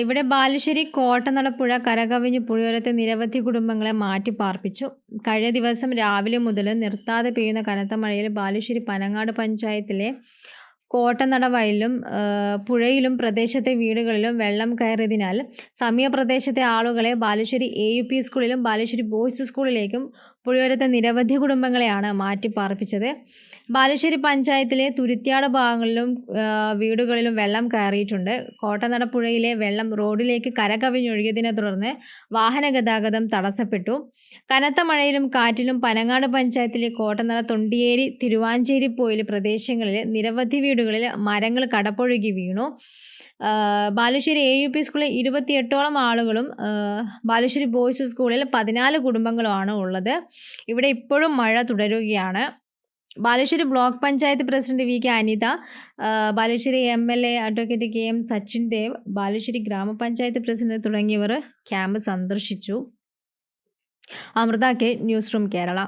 ഇവിടെ ബാലുശ്ശേരി കോട്ടനടപ്പുഴ കരകവിഞ്ഞ് പുഴയോരത്തെ നിരവധി കുടുംബങ്ങളെ മാറ്റി പാർപ്പിച്ചു. കഴിഞ്ഞ ദിവസം രാവിലെ മുതൽ നിർത്താതെ പെയ്യുന്ന കനത്ത മഴയിൽ ബാലുശ്ശേരി പനങ്ങാട് പഞ്ചായത്തിലെ കോട്ടനട വയലിലും പുഴയിലും പ്രദേശത്തെ വീടുകളിലും വെള്ളം കയറിയതിനാൽ സമീപ പ്രദേശത്തെ ആളുകളെ ബാലുശ്ശേരി എ യു പി സ്കൂളിലും ബാലുശ്ശേരി ബോയ്സ് സ്കൂളിലേക്കും പുഴയോരത്തെ നിരവധി കുടുംബങ്ങളെയാണ് മാറ്റി പാർപ്പിച്ചത് ബാലുശ്ശേരി പഞ്ചായത്തിലെ തുരുത്തിയാട് ഭാഗങ്ങളിലും വീടുകളിലും വെള്ളം കയറിയിട്ടുണ്ട്. കോട്ടനട പുഴയിലെ വെള്ളം റോഡിലേക്ക് കരകവിഞ്ഞൊഴുകിയതിനെ തുടർന്ന് വാഹന ഗതാഗതം തടസ്സപ്പെട്ടു. കനത്ത മഴയിലും കാറ്റിലും പനങ്ങാട് പഞ്ചായത്തിലെ കോട്ടനട തൊണ്ടിയേരി തിരുവാഞ്ചേരി പോയിലെ പ്രദേശങ്ങളിൽ നിരവധി വീടുകളിൽ മരങ്ങൾ കടപ്പൊഴുകി വീണു. ബാലുശ്ശേരി എ യു പി സ്കൂളിൽ ഇരുപത്തിയെട്ടോളം ആളുകളും ബാലുശ്ശേരി ബോയ്സ് സ്കൂളിൽ പതിനാല് കുടുംബങ്ങളുമാണ് ഉള്ളത്. ഇവിടെ ഇപ്പോഴും മഴ തുടരുകയാണ്. Balussery block panchayat president V K Anitha Balussery M L A advocate K M Sachin Dev Balussery ഗ്രാമപഞ്ചായത്ത് പ്രസിഡന്റ് തുടങ്ങിയവർ ക്യാമ്പ് സന്ദർശിച്ചു. Amrita K news room Kerala.